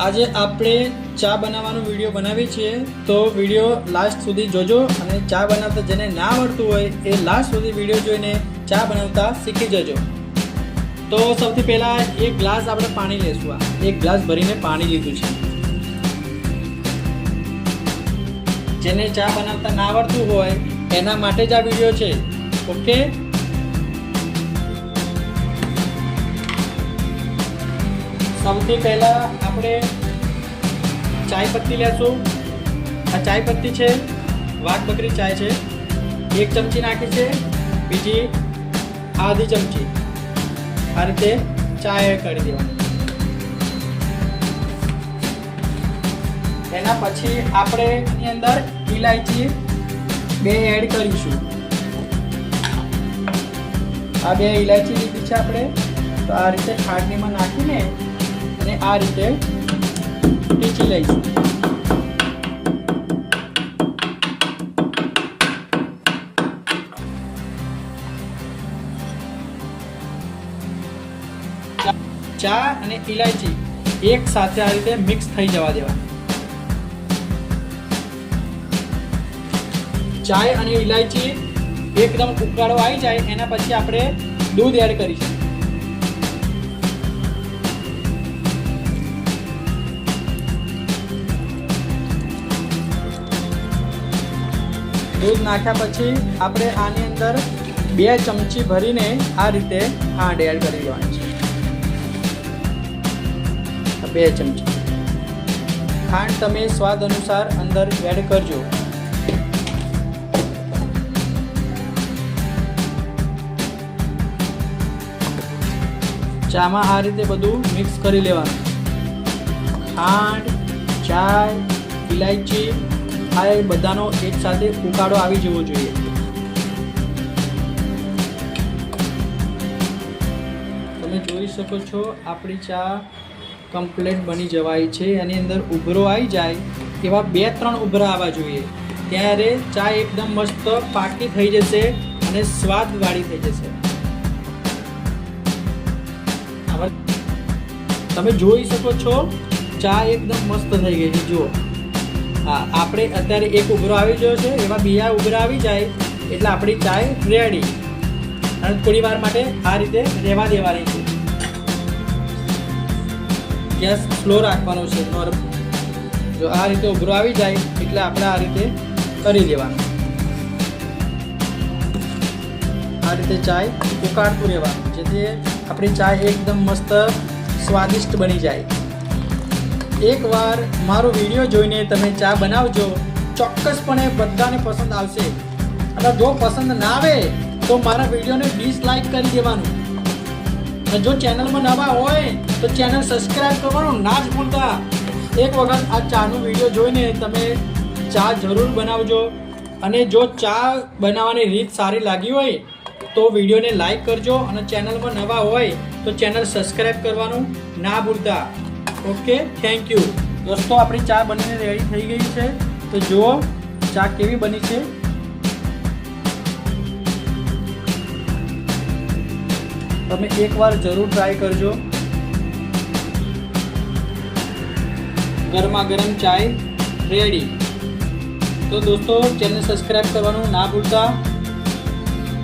આજે આપણે ચા બનાવવાનો વીડિયો બનાવીએ છીએ. તો વીડિયો લાસ્ટ સુધી જોજો અને ચા બનાવતા જેને ના આવડતું હોય એ લાસ્ટ સુધી વીડિયો જોઈને ચા બનાવતા શીખી જજો. તો સૌથી પહેલાં એક ગ્લાસ આપણે પાણી લેશું. આ એક ગ્લાસ ભરીને પાણી લીધું છે. જેને ચા બનાવતા ના આવડતું હોય એના માટે જ આ વીડિયો છે. ઓકે સૌથી પહેલાં આપણે ચાય પત્તી લેશું. આ ચાય પત્તી છે વાઘ બકરી ચાય છે. એક ચમચી નાખી છે, બીજી આધી ચમચી. આ રીતે ચાય કરી દેવાની. એના પછી આપણે એની અંદર ઇલાયચી બે એડ કરીશું. આ બે ઇલાયચી લીધી છે આપણે તો આ રીતે ખાંડનીમાં નાખીને આ રીતે પીચી લઈશું. ચા- ચા અને ઇલાયચી એક સાથે આ રીતે મિક્સ થઈ જવા દેવા ચાય અને ઇલાયચી એકદમ ઉકાળો આવી જાય, એના પછી આપણે દૂધ એડ કરીશું. દૂધ નાખ્યા પછી આપણે આની અંદર બે ચમચી ભરીને આ રીતે ખાંડ એડ કરી દેવાની છે. બે ચમચી. ખાંડ તમે સ્વાદ અનુસાર અંદર એડ કરજો. ચામાં આ રીતે બધું મિક્સ કરી લેવાનું. ખાંડ, ચાય ઇલાયચી આ બધાનો એક સાથે ઉકાળો આવી જવો જોઈએ. તમે જોઈ શકો છો, આપણી ચા કમ્પ્લેટ બની જવાય છે. એની અંદર ઉભરો આવી જાય, એવા બે ત્રણ ઉભરા આવવા જોઈએ. ત્યારે ચા એકદમ મસ્ત પાકી થઈ જશે અને સ્વાદવાળી થઈ જશે. તમે જોઈ શકો છો, ચા એકદમ મસ્ત થઈ ગઈ છે. જુઓ. હા, આપણે અત્યારે એક ઉભરો આવી ગયો છે, એમાં બીજા ઉભરા આવી જાય, એટલે આપણી ચાય રેડી અને થોડી વાર માટે આ રીતે રહેવા દેવાની છે. ગેસ સ્લો રાખવાનો છે નોર્મ જો આ રીતે ઉભરો આવી જાય, એટલે આપણે આ રીતે કરી દેવાનું આ રીતે ચાય ઉકાળતું રહેવાનું, જેથી આપણી ચાય એકદમ મસ્ત સ્વાદિષ્ટ બની જાય. એકવાર મારો વીડિયો જોઈને તમે ચા બનાવજો. ચોક્કસપણે બધાને પસંદ આવશે. અને જો પસંદ ના આવે, તો મારા વિડીયોને ડિસલાઇક કરી દેવાનું. અને જો ચેનલમાં નવા હોય, તો ચેનલ સબસ્ક્રાઈબ કરવાનું ના જ ભૂલતા. એક વખત આ ચાનું વીડિયો જોઈને તમે ચા જરૂર બનાવજો. અને જો ચા બનાવવાની રીત સારી લાગી હોય, તો વિડીયોને લાઇક કરજો. અને ચેનલમાં નવા હોય, તો ચેનલ સબસ્ક્રાઈબ કરવાનું ના ભૂલતા. ઓકે થેન્ક યુ દોસ્તો, આપણી ચા બનીને રેડી થઈ ગઈ છે. તો જુઓ, ચા કેવી બની છે. તમે એકવાર જરૂર ટ્રાય કરજો. ગરમા ગરમ ચાય રેડી તો દોસ્તો ચેનલ સબસ્ક્રાઈબ કરવાનું ના ભૂલતા.